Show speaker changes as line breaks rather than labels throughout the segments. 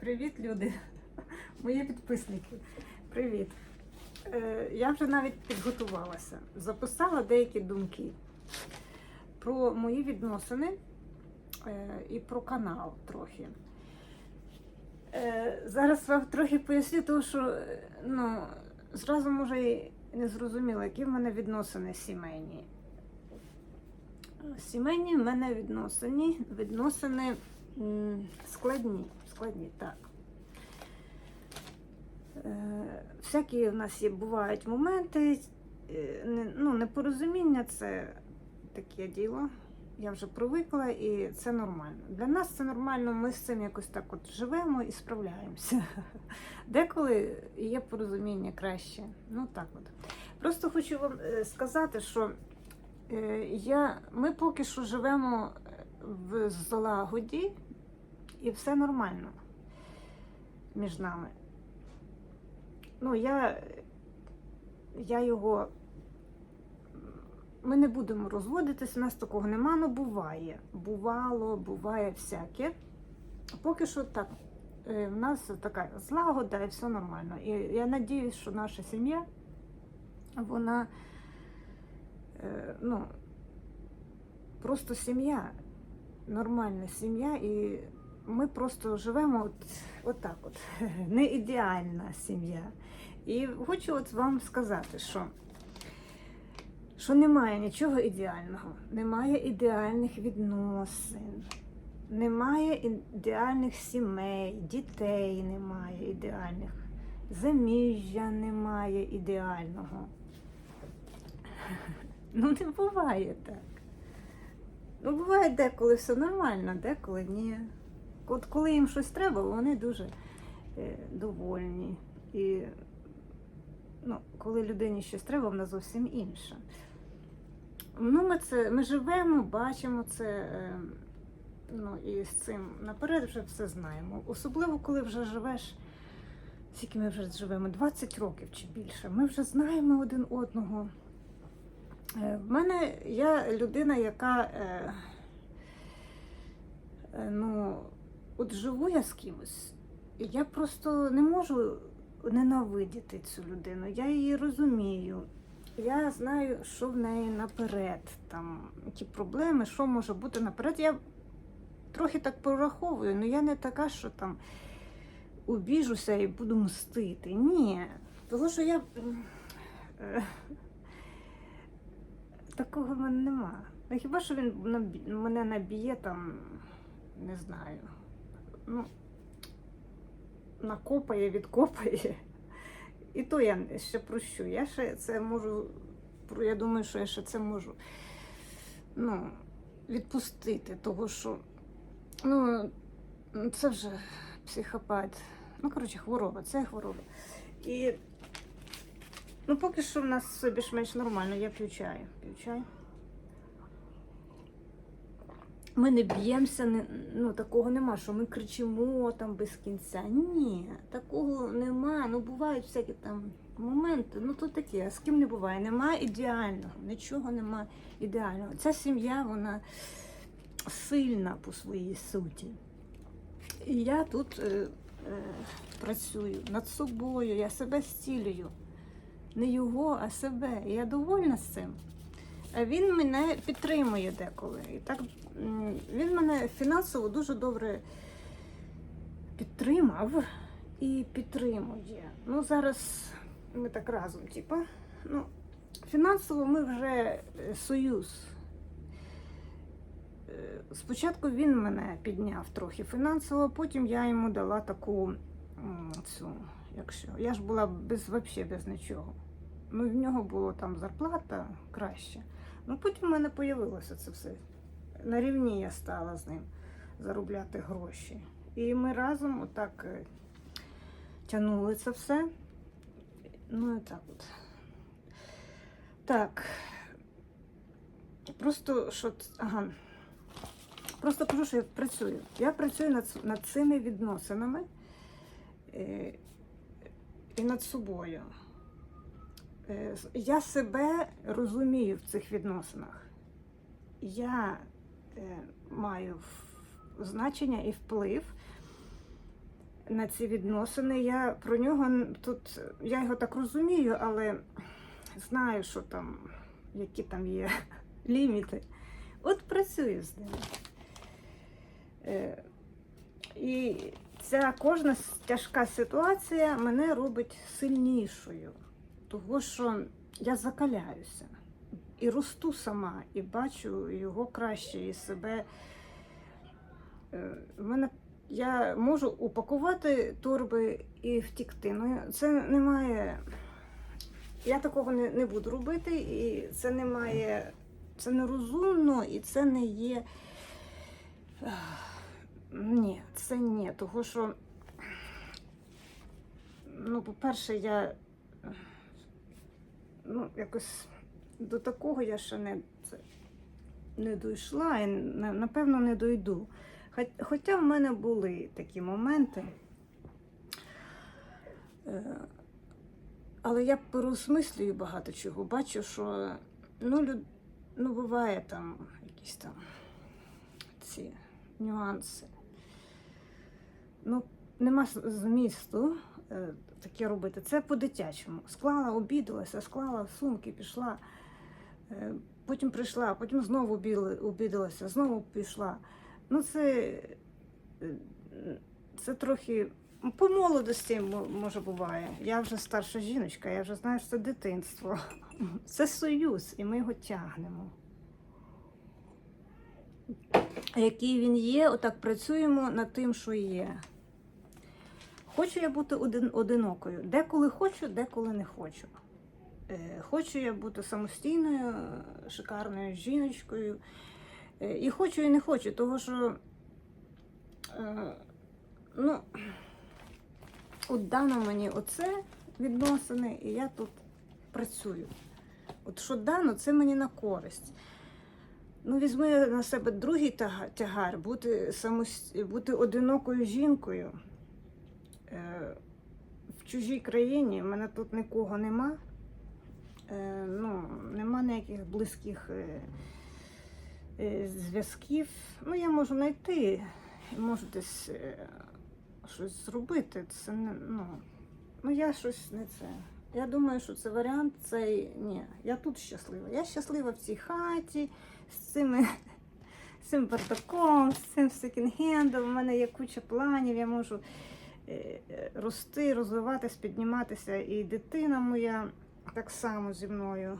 Привіт, люди, мої підписники. Привіт. Е, я вже навіть підготувалася. Записала деякі думки про мої відносини е, і про канал трохи. Е, зараз вам трохи поясню, тому що ну, зразу може і не зрозуміло, які в мене відносини сімейні. Сімейні в мене відносини, відносини складні, складні, так. Е, всякі в нас є бувають моменти, е, ну, непорозуміння це таке діло. Я вже привикла і це нормально. Для нас це нормально, ми з цим якось так от живемо і справляємося. Деколи є порозуміння краще. Ну так от. Просто хочу вам е, сказати, що я, ми поки що живемо в злагоді і все нормально між нами. Ну, я, я його. Ми не будемо розводитись, у нас такого нема, ну буває. Бувало, буває всяке. Поки що так, е, в нас така злагода і все нормально. І я надіюсь, що наша сім'я, вона е, ну, просто сім'я, нормальна сім'я, і ми просто живемо от, от так от, не ідеальна сім'я. І хочу от вам сказати, що, що немає нічого ідеального, немає ідеальних відносин, немає ідеальних сімей, дітей немає ідеальних, заміжжя немає ідеального. Ну, не буває так. Ну, буває деколи все нормально, деколи ні. От коли їм щось треба, вони дуже е, довольні. І ну, коли людині щось треба, вона зовсім інша. Ну, ми, це, ми живемо, бачимо це, е, ну, і з цим наперед вже все знаємо. Особливо, коли вже живеш, скільки ми вже живемо, 20 років чи більше. Ми вже знаємо один одного. Е, В мене я людина, яка ну, от живу я з кимось, і я просто не можу ненавидіти цю людину. Я її розумію. Я знаю, що в неї наперед, там, які проблеми, що може бути наперед. Я трохи так прораховую, але я не така, що там обіжуся і буду мстити. Ні. Тому що я. е, Такого в мене нема. Ну, хіба що він мене наб'є там, не знаю. Ну, накопає, відкопає. І то я ще прощу. Я ще це можу, я думаю, що я ще це можу ну, відпустити, того що ну, це вже психопат. Ну, коротше, хвороба, це хвороба. І ну, поки що в нас все більш-менш нормально, я. П'ю чай. Ми не б'ємося, не- ну такого нема, що ми кричимо там без кінця. Ні, такого нема. Ну бувають всякі там моменти. Ну то таке, з ким не буває. Нема ідеального, нічого нема ідеального. Ця сім'я, вона сильна по своїй суті. І я тут е, е, працюю над собою, я себе зцілюю. Не його, а себе. І я довольна з цим. Він мене підтримує деколи. І так він мене фінансово дуже добре підтримав і підтримує. Ну, зараз ми так разом, типа. Ну, фінансово ми вже е, союз. Е, Спочатку він мене підняв трохи фінансово, потім я йому дала таку цю, якщо. Я ж була без вообще без нічого. Ну, в нього було там зарплата краще. Ну, потім в мене з'явилося це все. На рівні я стала з ним заробляти гроші. І ми разом отак е, тягнули це все. Ну і так от. Так. Просто що. Ага. Просто кажу, що я працюю. Я працюю над, над цими відносинами е, і над собою. Е, Я себе розумію в цих відносинах. Я е, маю значення і вплив на ці відносини. Я про нього тут я його так розумію, але знаю, що там, які там є ліміти. От працюю з ним. Е, І ця кожна тяжка ситуація мене робить сильнішою, того що я закаляюся і росту сама, і бачу його краще, і себе. Е, мене я можу упакувати торби і втікти. Ну, це немає. Я такого не, не буду робити, і це немає. Це нерозумно, і це не є. Ні, це ні. Того що, ну, по-перше, я ну, якось до такого я ще не, не дійшла і напевно не дойду. Хоча в мене були такі моменти. Е, Але я переосмислюю багато чого. Бачу, що ну, люд... ну, буває там якісь там ці нюанси. Ну, нема змісту таке робити. Це по-дитячому. Склала, обідалася, склала сумки, пішла. Е, Потім прийшла, потім знову обідалася, знову пішла. Ну, це, е, це трохи по молодості може буває. Я вже старша жіночка, я вже знаю, що це дитинство. Це союз, і ми його тягнемо. Який він є, отак працюємо над тим, що є. Хочу я бути один, одинокою. Деколи хочу, деколи не хочу. Е, Хочу я бути самостійною, шикарною жіночкою. Е, І хочу, і не хочу, того що е, ну, от дано мені оце відносини, і я тут працюю. От що дано, це мені на користь. Ну, візьму я на себе другий тягар, бути, самос... бути одинокою жінкою в чужій країні. в мене тут нікого нема. Е, ну, нема ніяких близьких е, е, зв'язків. Ну, я можу знайти, можу десь е, щось зробити. Це не, ну, ну, я щось не це. Я думаю, що це варіант цей. Ні, я тут щаслива. Я щаслива в цій хаті з цими. З цим бардаком, з цим секонд-хендом. У мене є куча планів, я можу е, е, рости, розвиватись, підніматися. І дитина моя так само зі мною.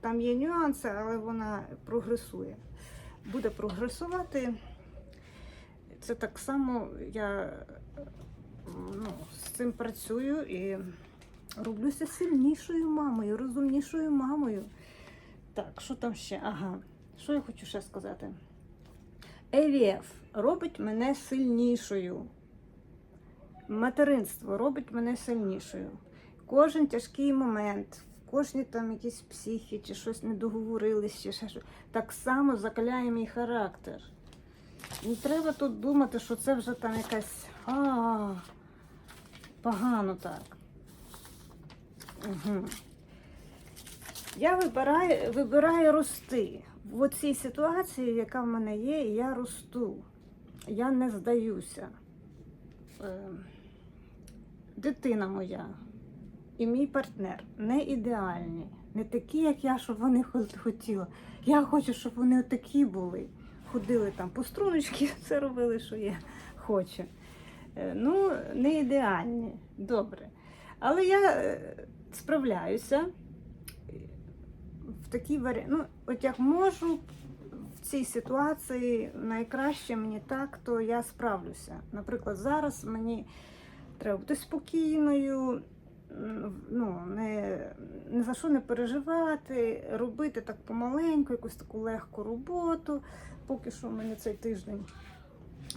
Там є нюанси, але вона прогресує. Буде прогресувати. Це так само я ну, з цим працюю і роблюся сильнішою мамою, розумнішою мамою. Так, що там ще? Ага, що я хочу ще сказати? ЕВФ робить мене сильнішою. Материнство робить мене сильнішою. Кожен тяжкий момент, в кожній там якісь психі, чи щось не договорились, чи ще щось, так само закаляє мій характер. Не треба тут думати, що це вже там якась а, погано так. Угу. Я вибираю, вибираю рости. В цій ситуації, яка в мене є, я росту. Я не здаюся. Е, дитина моя і мій партнер не ідеальні, не такі, як я, щоб вони хот- хотіли. Я хочу, щоб вони такі були. Ходили там по струночки, все робили, що я хочу. Е, Ну, не ідеальні, добре. Але я е, справляюся в такій варіанті. Ну, от як можу в цій ситуації найкраще мені так, то я справлюся. Наприклад, зараз мені треба бути спокійною, ну, не, не за що не переживати, робити так помаленьку, якусь таку легку роботу. Поки що в мене цей тиждень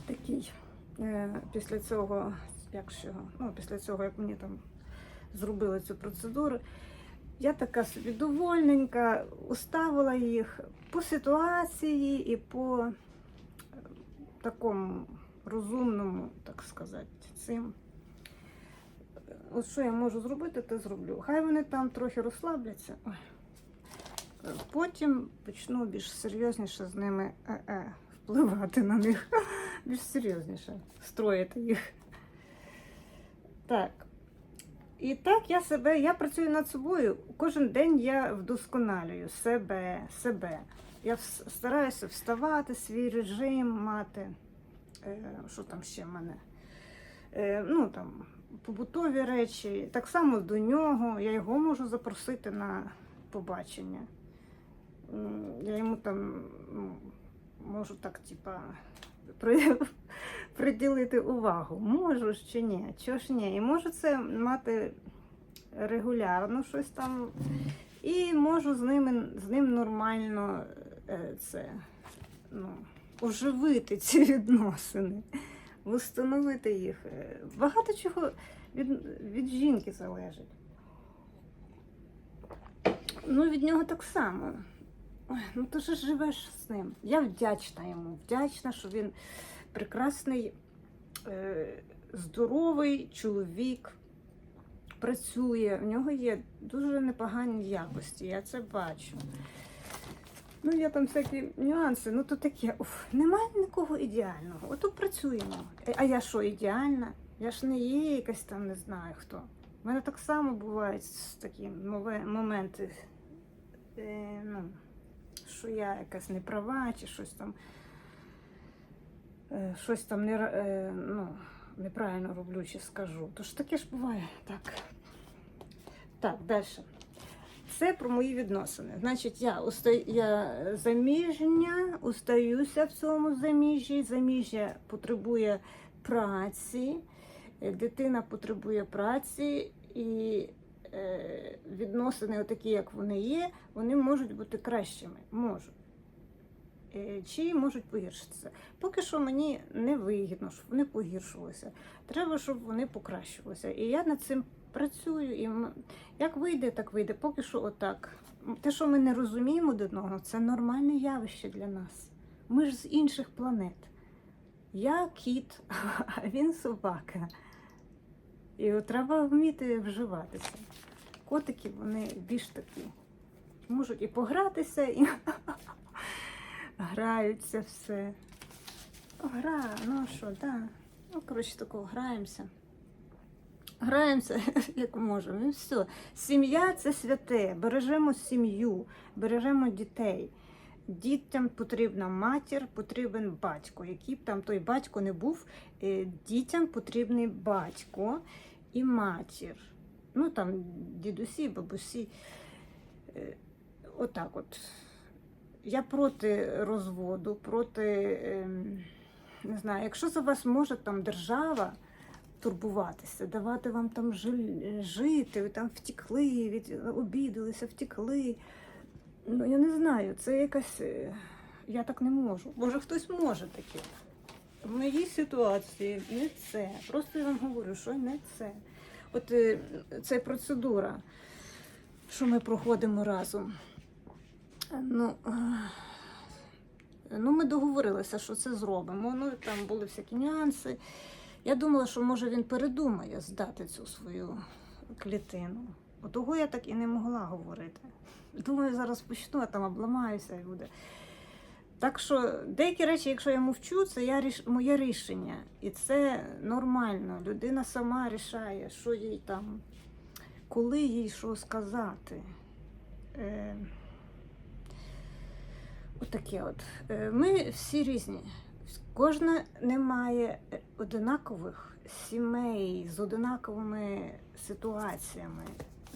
такий. Е, після цього, як що, ну, після цього, як мені там зробили цю процедуру, я така собі довольненька, уставила їх по ситуації і по е, такому розумному, так сказати, цим. От що я можу зробити, те зроблю. Хай вони там трохи розслабляться. Е, Потім почну більш серйозніше з ними е-е, впливати на них. більш серйозніше строїти їх. Так. І так я себе, я працюю над собою. Кожен день я вдосконалюю себе, себе. Я стараюся вставати, свій режим мати. Е, що там ще в мене? Е, ну там побутові речі. Так само до нього. Я його можу запросити на побачення. Я йому там ну, можу так, типа, приділити увагу. Можу ж чи ні? Чого ж ні? І можу це мати регулярно щось там. І можу з ними з ним нормально е, це ну, оживити ці відносини, встановити їх. Е, Багато чого від, від жінки залежить. Ну, від нього так само. Ой, ну ти ж живеш з ним. Я вдячна йому, вдячна, що він прекрасний, е, здоровий чоловік, працює, в нього є дуже непогані якості, я це бачу. Ну, є там всякі нюанси, ну то таке, уф, немає нікого ідеального. Ото працюємо. Е, А я що, ідеальна? Я ж не є якась там, не знаю хто. У мене так само бувають такі моменти, е, ну, що я якась не права, чи щось там, щось там не, е, ну, неправильно роблю, чи скажу. Тож таке ж буває. Так. Так, далі. Це про мої відносини. Значить, я, уста... я заміжня, устаюся в цьому заміжжі. Заміжжя потребує праці, е, дитина потребує праці, і е, відносини, такі, як вони є, вони можуть бути кращими. Можуть. Е, Чи можуть погіршитися. Поки що мені не вигідно, щоб вони погіршувалися. Треба, щоб вони покращувалися. І я над цим працюю. І як вийде, так вийде. Поки що отак. Те, що ми не розуміємо один одного, це нормальне явище для нас. Ми ж з інших планет. Я кіт, а він собака. І треба вміти вживатися. Котики, вони більш такі. Можуть і погратися, і граються все. Гра, ну що, так. Ну, коротше, такого граємося. Граємося як можемо. І все. Сім'я це святе. Бережемо сім'ю, бережемо дітей. Дітям потрібна матір, потрібен батько. Який б там той батько не був, е, дітям потрібний батько і матір. Ну там дідусі, бабусі. Е, Отак от. Я проти розводу, проти, ем, не знаю, якщо за вас може там держава турбуватися, давати вам там жи- жити, ви там втікли, від, обідалися, втікли. Ну, я не знаю, це якась. е, Я так не можу. Може, хтось може таке. В моїй ситуації не це. Просто я вам говорю, що не це. От е, це процедура, що ми проходимо разом. Ну, е, ну, ми договорилися, що це зробимо. Ну, там були всякі нюанси. Я думала, що може він передумає здати цю свою клітину. От того я так і не могла говорити. Думаю, зараз почну, а там обламаюся і буде. Так що деякі речі, якщо я мовчу, це я моє рішення. І це нормально. Людина сама рішає, що їй там, коли їй що сказати. Е... Отаке от. Е, Ми всі різні. Кожна не має одинакових сімей з одинаковими ситуаціями.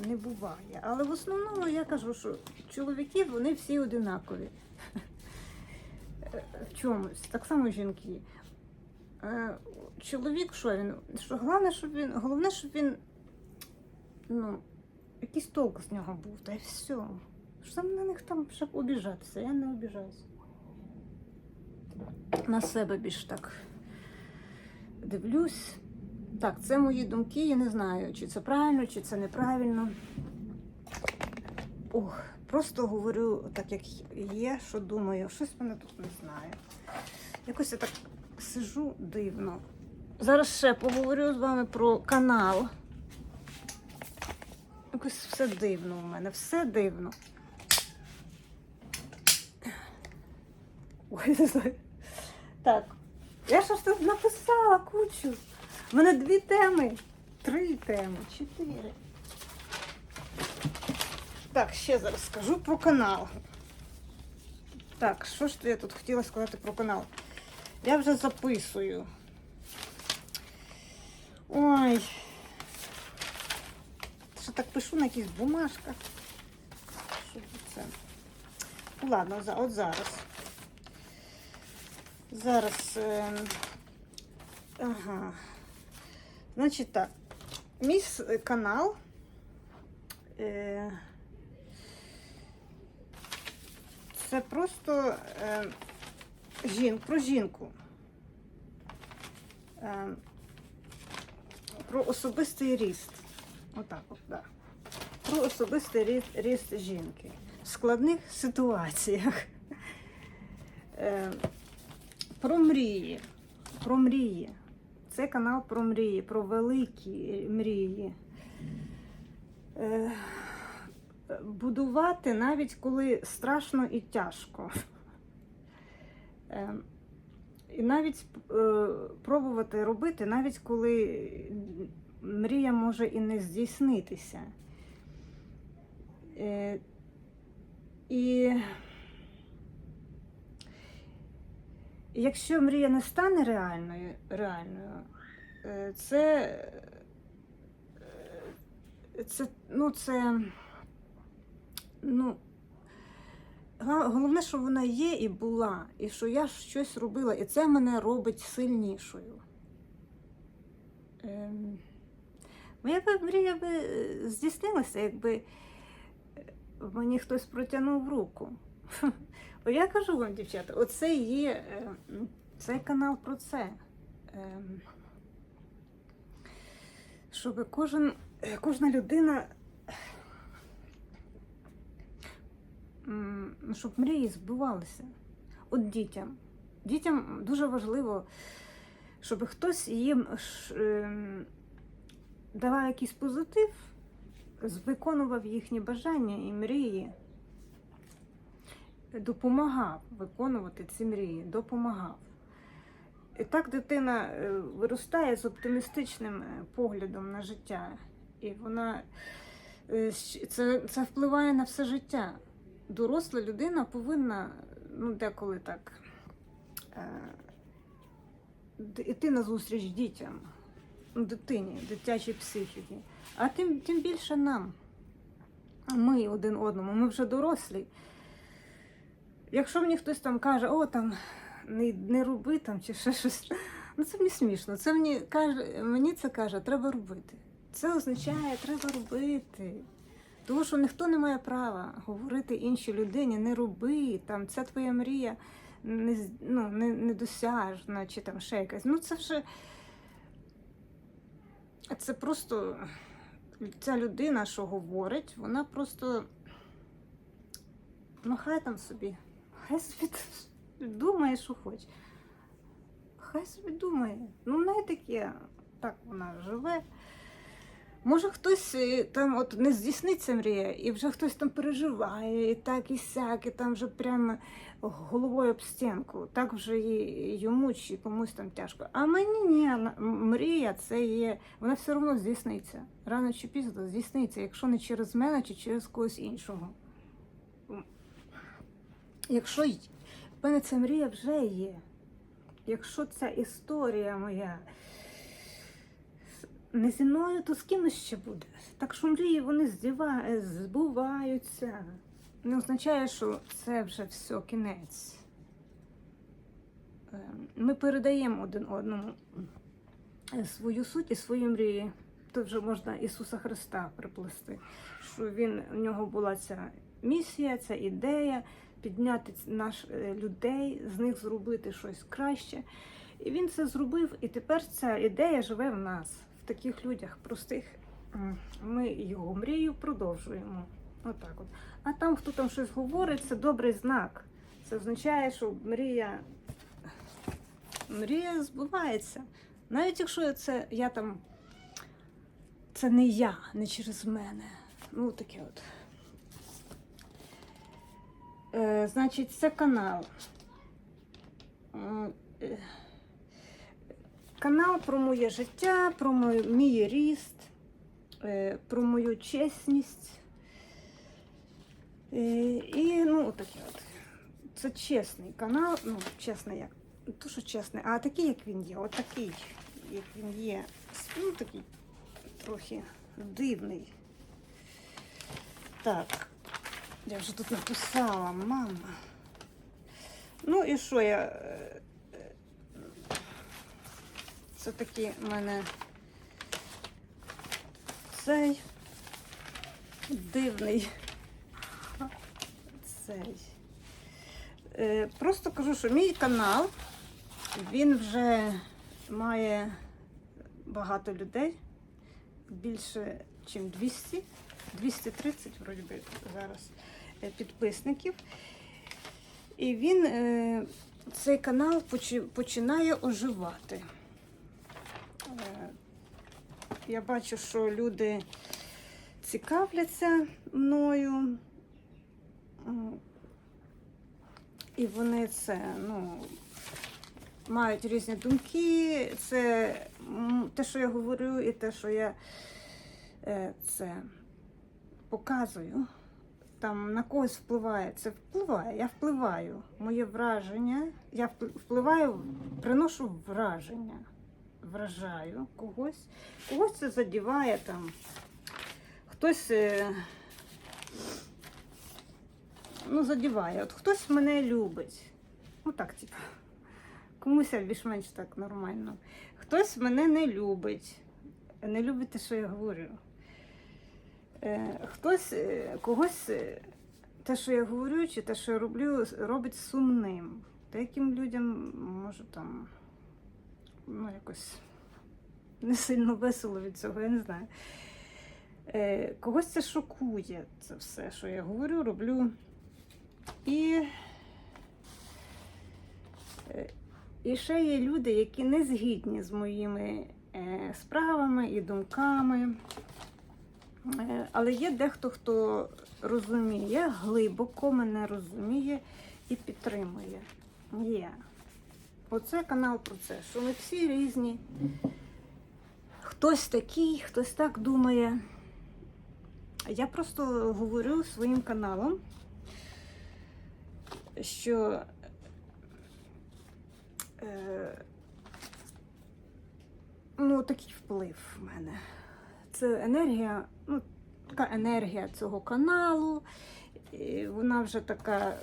Не буває. Але в основному я кажу, що чоловіки вони всі одинакові. Е, В чомусь. Так само жінки. Е, Чоловік, що він? Що головне, щоб він, головне, щоб він ну, якийсь толк з нього був, та й все. Що на них там щоб обіжатися? Я не обіжаюся. На себе більш так дивлюсь. Так, це мої думки, я не знаю, чи це правильно, чи це неправильно. Ох, просто говорю так, як є, що думаю. Щось мене тут не знаю. Якось я так сижу дивно. Зараз ще поговорю з вами про канал. Якось все дивно у мене, все дивно. Знаю. Так. Я ж тут написала кучу. У мене дві теми. Три теми, чотири. Так, ще зараз скажу про канал. Так, що ж я тут хотіла сказати про канал? Я вже записую. Ой. Що так пишу на якихось бумажках. Що це? Ладно, от зараз. Зараз. Е... Ага. Значить так. Мій канал. Е... Це просто е... жін... про жінку. Е... Про особистий ріст. Отак от, так. Про особистий ріст, ріст жінки в складних ситуаціях. Про мрії. Про мрії. Це канал про мрії, про великі мрії. Е, будувати навіть коли страшно і тяжко. Е, і навіть е, пробувати робити, навіть коли мрія може і не здійснитися. І якщо мрія не стане реальною, реальною е, це, е, це, ну, це, ну, Головне, що вона є і була, і що я щось робила, і це мене робить сильнішою. Ем, Моя би мрія би е, здійснилася, якби мені хтось протягнув руку. Я кажу вам, дівчата, оце є е, цей канал про це. Ем, Щоб кожен, е, кожна людина ну, щоб мрії збувалися. От дітям. Дітям дуже важливо, щоб хтось їм ем, давав якийсь позитив, виконував їхні бажання і мрії, допомагав виконувати ці мрії, допомагав. І так дитина е, виростає з оптимістичним е, поглядом на життя. І вона е, це, це впливає на все життя доросла людина повинна ну, деколи так е, д- іти на зустріч дітям, дитині, дитячій психіці. А тим, тим більше нам. Ми один одному, ми вже дорослі. Якщо мені хтось там каже, о, там не, не роби там чи ще щось, ну це мені смішно. Це мені каже, мені це каже, треба робити. Це означає, треба робити. Тому що ніхто не має права говорити іншій людині, не роби, там, ця твоя мрія не, ну, не, недосяжна, чи там ще якась. Ну це вже це просто ця людина, що говорить, вона просто хай там собі, хай собі думає, що хоче. Хай собі думає. Ну, в неї таке, так вона живе. Може, хтось е, там от не здійсниться мрія, і вже хтось там переживає, і так, і сяк, і там вже прямо головою об стінку. Так вже і йому чи комусь там тяжко. А мені ні, мрія це є, вона все одно здійсниться. Рано чи пізно здійсниться, якщо не через мене, чи через когось іншого. Якщо в мене ця мрія вже є. Якщо ця історія моя не зі мною, то з ким ще буде. Так що мрії вони збуваються. Не означає, що це вже все кінець. Е, Ми передаємо один одному е, свою суть і свої мрії. Тут вже можна Ісуса Христа приплести, що він у нього була ця місія, ця ідея підняти наш е, людей, з них зробити щось краще. І він це зробив, і тепер ця ідея живе в нас, в таких людях простих. Ми його мрію продовжуємо. Отак от. А там, хто там щось говорить, це добрий знак. Це означає, що мрія, мрія збувається. Навіть якщо це я там, це не я, не через мене. Ну, таке от. Е, значить, це канал. Е, канал про моє життя, про мій ріст, е, про мою чесність. Е, І ну, отаке от. Це чесний канал, ну, чесний як. Не То, що чесний, а такий, як він є, отакий, як він є. Ну, такий трохи дивний. Так, я вже тут написала, мама. Ну і що я. е, е, Це такий в мене цей дивний. Цей. Е, Просто кажу, що мій канал, він вже має багато людей, більше, ніж 200, 230, вроді би, зараз е, підписників. І він, е, цей канал починає оживати. Е, Я бачу, що люди цікавляться мною. І вони це, ну, мають різні думки. Це те, що я говорю, і те, що я це показую. Там на когось впливає. Це впливає. Я впливаю. Моє враження. Я впливаю, приношу враження. Вражаю когось. Когось це задіває там. Хтось. е, Ну, задіває. От хтось мене любить. Ну так, типу. Комусь більш-менш так нормально. Хтось мене не любить. Не любить те, що я говорю. Е, хтось е, когось е, те, що я говорю, чи те, що я роблю, робить сумним. Деяким людям може там ну, якось не сильно весело від цього, я не знаю. Когось це шокує, це все, що я говорю, роблю. І, і ще є люди, які не згідні з моїми справами і думками. Е, Але є дехто, хто розуміє, глибоко мене розуміє і підтримує. Є. Оце канал про це, що ми всі різні. Хтось такий, хтось так думає. Я просто говорю своїм каналом, що е, ну, такий вплив в мене. Це енергія, ну, така енергія цього каналу. І вона вже така, е,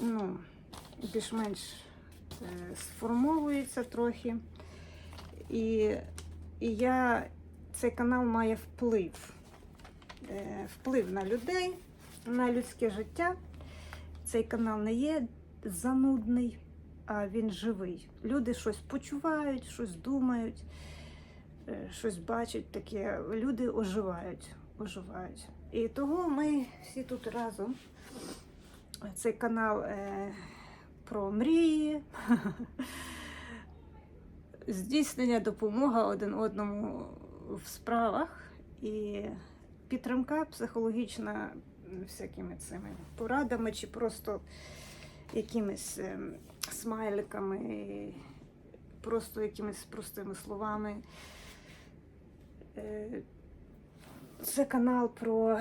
ну, більш-менш е, сформовується трохи. І, і я, цей канал має вплив. Е, Вплив на людей, на людське життя. Цей канал не є занудний, а він живий. Люди щось почувають, щось думають, щось бачать таке. Люди оживають, оживають. І того ми всі тут разом. Цей канал е, про мрії, здійснення, допомога один одному в справах і підтримка психологічна всякими цими порадами чи просто якимись ем, смайликами, просто якимись простими словами. Е, Це канал про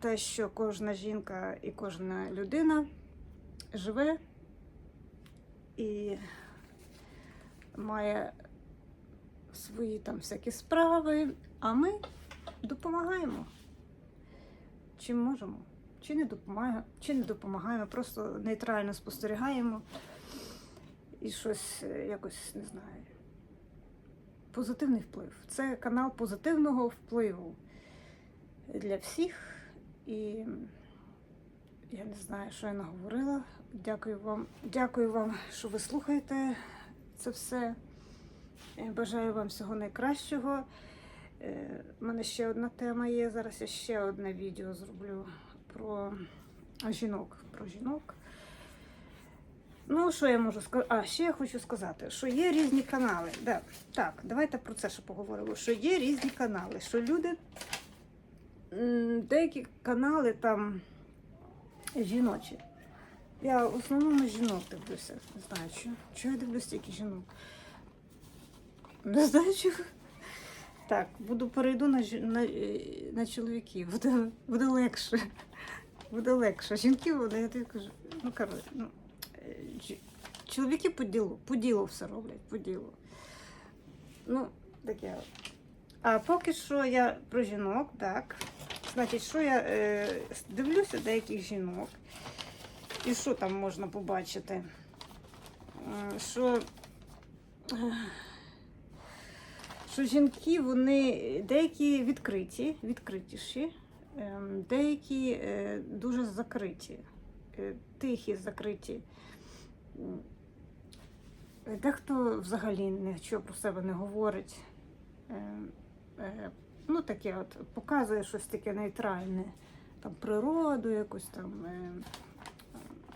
те, що кожна жінка і кожна людина живе і має свої там всякі справи, а ми допомагаємо. Чим можемо. Чи не допомагаємо, чи не допомагаємо, просто нейтрально спостерігаємо і щось е, якось не знаю. Позитивний вплив. Це канал позитивного впливу для всіх. І я не знаю, що я наговорила. Дякую вам, дякую вам, що ви слухаєте це все. Е, Бажаю вам всього найкращого. Е, У мене ще одна тема є. Зараз я ще одне відео зроблю про жінок. Про жінок. Ну, що я можу сказати? А, ще я хочу сказати, що є різні канали. Да. Так, давайте про це ще поговоримо. Що є різні канали, що люди, деякі канали там жіночі. Я в основному жінок дивлюся. Не знаю, що, чого я дивлюсь тільки жінок. Не знаю чого. Так, буду перейду на, на, е, на чоловіків. Буде, буде легше. Буде легше. Жінки, вони, я тобі кажу, ну коротше, ну, чоловіки по ділу, по ділу все роблять, по ділу. Ну, таке. А поки що я про жінок, так. Значить, що я е, дивлюся деяких жінок. І що там можна побачити? Що, е, що жінки, вони деякі відкриті, відкритіші, ем, деякі е, дуже закриті, е, тихі, закриті. М, Дехто взагалі нічого про себе не говорить. Ем, е, Ну, таке от показує щось таке нейтральне, там природу, якусь там, е,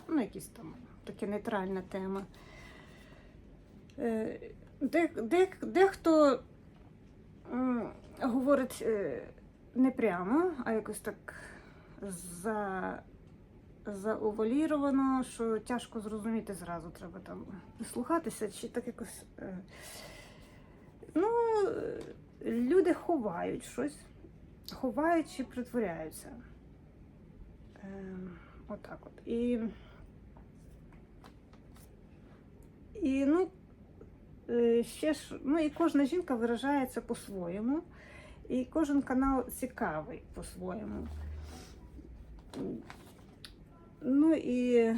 ну, якісь там таке нейтральна тема. Е, Де, де, дехто говорить е, не прямо, а якось так за, зауваліровано, що тяжко зрозуміти зразу, треба там прислухатися, чи так якось. е, Ну, е, люди ховають щось, ховають чи притворяються. Ем, отак от. І, і ну, е, ще ж, ну і кожна жінка виражається по-своєму, і кожен канал цікавий по-своєму. Ну і.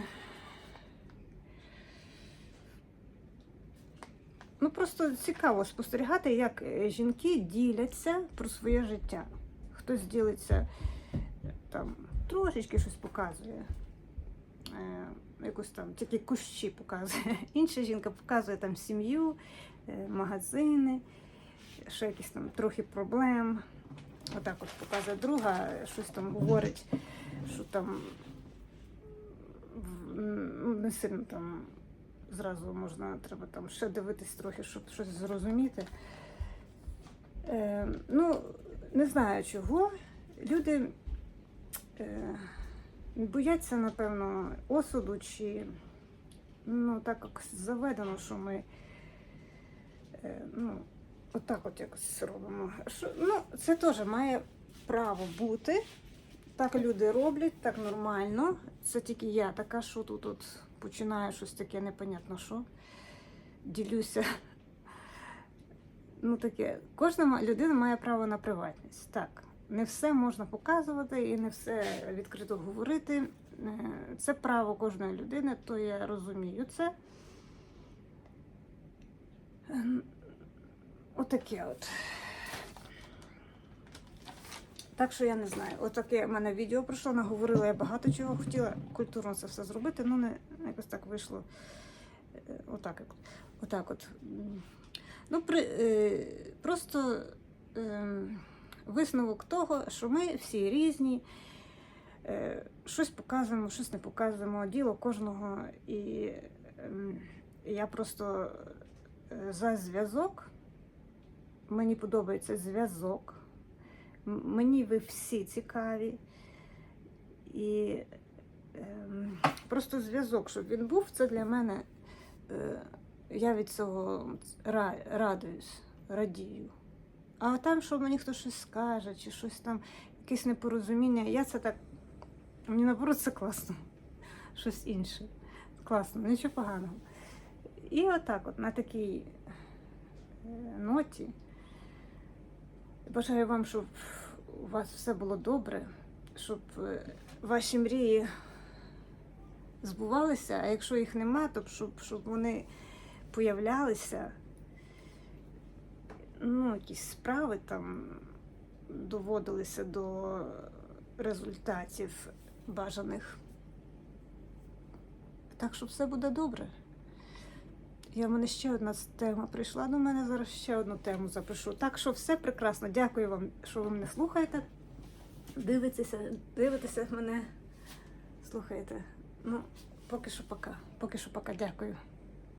Ну просто цікаво спостерігати, як е, жінки діляться про своє життя. Хтось ділиться е, там трошечки щось показує, е, якусь там тільки кущі показує. Інша жінка показує там сім'ю, магазини, ще якісь там трохи проблем. Отак от показує друга, щось там говорить, що там не сильно там зразу можна, треба там ще дивитись трохи, щоб щось зрозуміти. Е, ну, не знаю чого. Люди е, бояться, напевно, осуду, чи ну, так як заведено, що ми е, ну, отак от якось робимо. Що, ну, це теж має право бути. Так люди роблять, так нормально. Це тільки я така, що тут от починаю щось таке непонятно що. Ділюся. Ну таке, кожна людина має право на приватність. Так, не все можна показувати і не все відкрито говорити. Е, Це право кожної людини, то я розумію це. Ем, Отаке от. Так що я не знаю. Отаке в мене відео пройшло, наговорила я багато чого. Хотіла культурно це все зробити, але не якось так вийшло. Е, Отак, як- отак от. Ну, при, е, просто е, висновок того, що ми всі різні, е, щось показуємо, щось не показуємо, діло кожного. І ем, я просто е, за зв'язок. Мені подобається зв'язок. Мені ви всі цікаві. І ем, просто зв'язок, щоб він був, це для мене. Е, я від цього радуюсь, радію. А там, що мені хтось щось скаже, чи щось там, якесь непорозуміння, я це так. Мені наоборот це класно. Щось інше. Класно, нічого поганого. І отак, от на такій е, ноті. Бажаю вам, щоб у вас все було добре, щоб е, ваші мрії збувалися, а якщо їх нема, то щоб, щоб вони появлялися. Ну, якісь справи там доводилися до результатів бажаних. Так що все буде добре. Я в мене ще одна тема прийшла до мене. Зараз ще одну тему запишу. Так що все прекрасно. Дякую вам, що ви мене слухаєте. Дивитеся, дивитеся мене, слухаєте. Ну, поки що пока. Поки що пока. Дякую.